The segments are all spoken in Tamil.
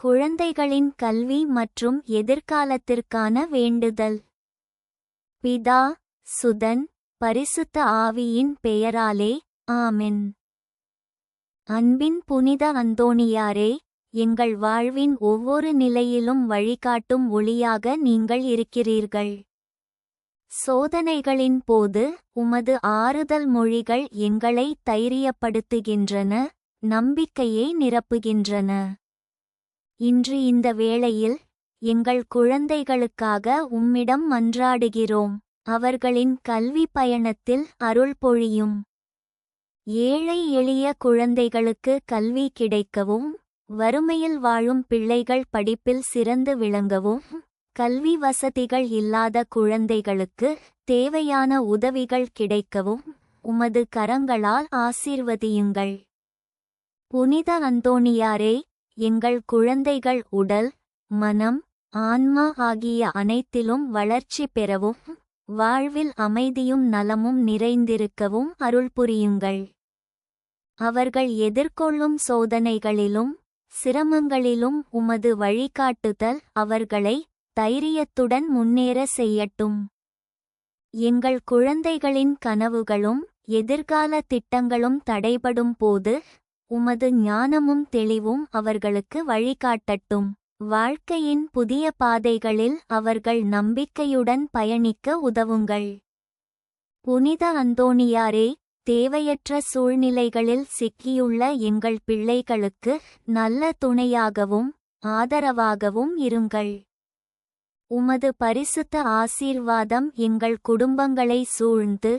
குழந்தைகளின் கல்வி மற்றும் எதிர்காலத்திற்கான வேண்டுதல். பிதா சுதன் பரிசுத்த ஆவியின் பெயராலே ஆமென். அன்பின் புனித அந்தோணியாரே எங்கள் வாழ்வின் ஒவ்வொரு நிலையிலும் வழிகாட்டும் ஒளியாக நீங்கள் இருக்கிறீர்கள். சோதனைகளின் போது உமது ஆறுதல் மொழிகள் எங்களை தைரியப்படுத்துகின்றன நம்பிக்கையை நிரப்புகின்றன. இன்று இந்த வேளையில் எங்கள் குழந்தைகளுக்காக உம்மிடம் மன்றாடுகிறோம். அவர்களின் கல்வி பயணத்தில் அருள் பொழியும். ஏழை எளிய குழந்தைகளுக்கு கல்வி கிடைக்கவும் வறுமையில் வாழும் பிள்ளைகள் படிப்பில் சிறந்து விளங்கவும் கல்வி வசதிகள் இல்லாத குழந்தைகளுக்கு தேவையான உதவிகள் கிடைக்கவும் உமது கரங்களால் ஆசீர்வதியுங்கள். புனித அந்தோணியாரே எங்கள் குழந்தைகள் உடல் மனம் ஆன்மா ஆகிய அனைத்திலும் வளர்ச்சி பெறவும் வாழ்வில் அமைதியும் நலமும் நிறைந்திருக்கவும் அருள் புரியுங்கள். அவர்கள் எதிர்கொள்ளும் சோதனைகளிலும் சிரமங்களிலும் உமது வழிகாட்டுதல் அவர்களை தைரியத்துடன் முன்னேற செய்யட்டும். எங்கள் குழந்தைகளின் கனவுகளும் எதிர்கால திட்டங்களும் தடைபடும் போது உமது ஞானமும் தெளிவும் அவர்களுக்கு வழிகாட்டட்டும். வாழ்க்கையின் புதிய பாதைகளில் அவர்கள் நம்பிக்கையுடன் பயணிக்க உதவுங்கள். புனித அந்தோணியாரே தேவையற்ற சூழ்நிலைகளில் சிக்கியுள்ள எங்கள் பிள்ளைகளுக்கு நல்ல துணையாகவும் ஆதரவாகவும் இருங்கள். உமது பரிசுத்த ஆசீர்வாதம் எங்கள் குடும்பங்களை சூழ்ந்து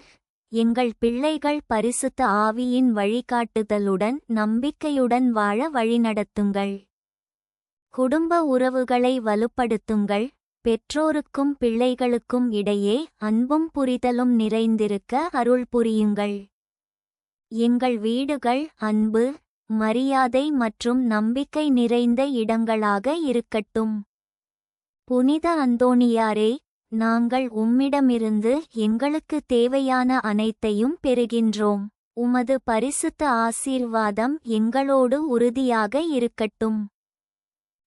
எங்கள் பிள்ளைகள் பரிசுத்த ஆவியின் வழிகாட்டுதலுடன் நம்பிக்கையுடன் வாழ வழிநடத்துங்கள். குடும்ப உறவுகளை வலுப்படுத்துங்கள். பெற்றோருக்கும் பிள்ளைகளுக்கும் இடையே அன்பும் புரிதலும் நிறைந்திருக்க அருள் புரியுங்கள். எங்கள் வீடுகள் அன்பு மரியாதை மற்றும் நம்பிக்கை நிறைந்த இடங்களாக இருக்கட்டும். புனித அந்தோணியாரே நாங்கள் உம்மிடமிருந்து எங்களுக்கு தேவையான அனைத்தையும் பெறுகின்றோம். உமது பரிசுத்த ஆசீர்வாதம் எங்களோடு உறுதியாக இருக்கட்டும்.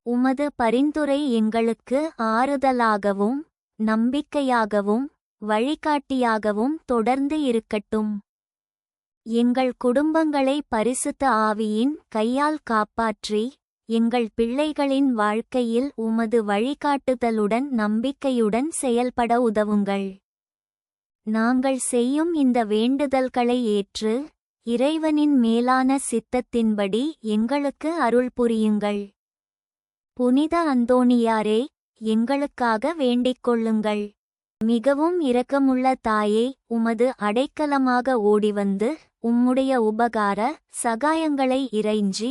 உமது பரிந்துரை எங்களுக்கு ஆறுதலாகவும் நம்பிக்கையாகவும் வழிகாட்டியாகவும் தொடர்ந்து இருக்கட்டும். எங்கள் குடும்பங்களை பரிசுத்த ஆவியின் கையால் காப்பாற்றி எங்கள் பிள்ளைகளின் வாழ்க்கையில் உமது வழிகாட்டுதலுடன் நம்பிக்கையுடன் செயல்பட உதவுங்கள். நாங்கள் செய்யும் இந்த வேண்டுதல்களை ஏற்று இறைவனின் மேலான சித்தத்தின்படி எங்களுக்கு அருள் புரியுங்கள். புனித அந்தோணியாரே எங்களுக்காக வேண்டிக் கொள்ளுங்கள். மிகவும் இரக்கமுள்ள தாயே உமது அடைக்கலமாக ஓடிவந்து உம்முடைய உபகார சகாயங்களை இறைஞ்சி